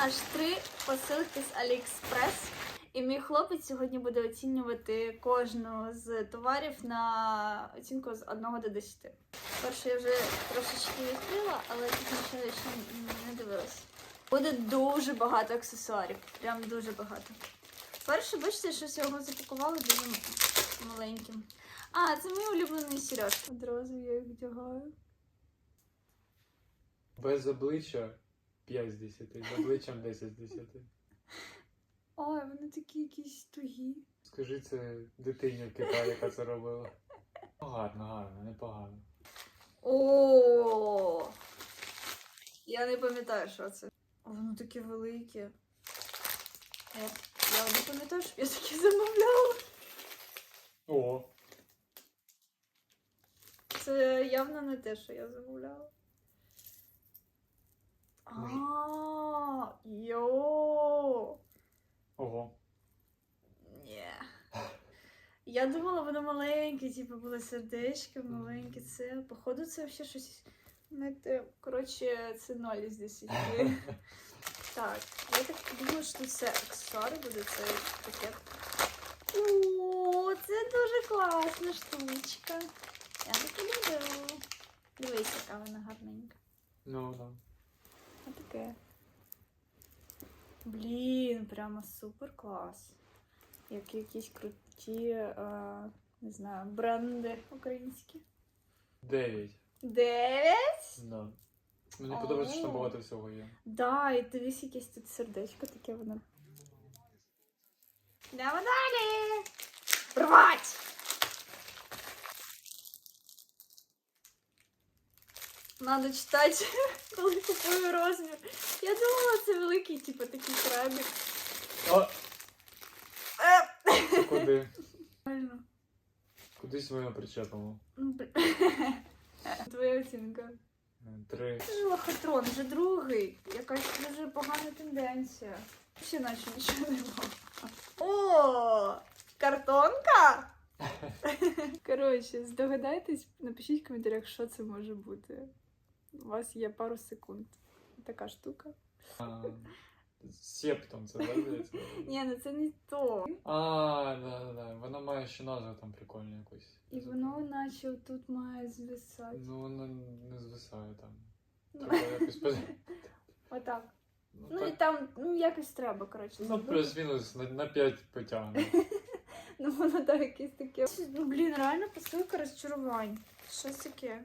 аж три посилки з Аліекспрес. І мій хлопець сьогодні буде оцінювати кожну з товарів на оцінку з 1 до 10. Перше я вже трошечки відкрила, але тут ще ще не дивилась. Буде дуже багато аксесуарів. Прям дуже багато. Перше, бачите, що його запакували дуже маленьким. А, це мій улюблений сережки. Одразу я їх вдягаю. Без обличчя 5 з 10, з обличчям 10 з 10. Ой, вони такі якісь тугі. Скажи це дитині в Китаї, яка це робила. Ну, гарно, гарно, непогано. О! Я не пам'ятаю, що це. Воно таке велике. Я, я не пам'ятаю, що я таке замовляла. О, Це явно не те, що я замовляла. А, йо. ого. Ні. Я думала, воно маленьке, типу, було сердечко, маленьке. Це, походу, це взагалі щось. Не те. Коротше, це 0 із 10. Так, я так думаю, що це аксесуари буде, це пакет. О, це дуже класна штучка. Я таке люблю. Дивись, яка вона гарненька. Ну, ну. Отаке. Блін, прямо супер клас. Як якісь круті, е, не знаю, бренди українські. 9. Дев'ять? Да. Мені подобається, що там О. багато всього є. Да, і дивись якесь тут сердечко таке воно. Йдемо далі! Рвать! Надо читати, коли купую розмір. Я думала, це великий, типу, такий крабик. О, Е, куди? Реально. Кудись ми його причепимо. Ну, Твоя оцінка. Три. Це ж лохотрон, вже другий. Якась дуже погана тенденція. Ще наче нічого немає. О, картонка? Коротше, здогадайтесь, напишіть в коментарях, що це може бути. У вас є пару секунд. Така штука. Септом це, да, здається? Ні, ну це не то. А, да, да, да. Воно має ще назву там прикольну якусь. І воно наче тут має звисати. Ну, воно не звисає там. Ну, Треба якось Отак. Ну, Ну і там, ну якось треба, коротше. Ну, плюс-мінус на, на 5 потягне. Ну воно так якесь таке. Ну блін, реально посилка розчарувань. Що таке?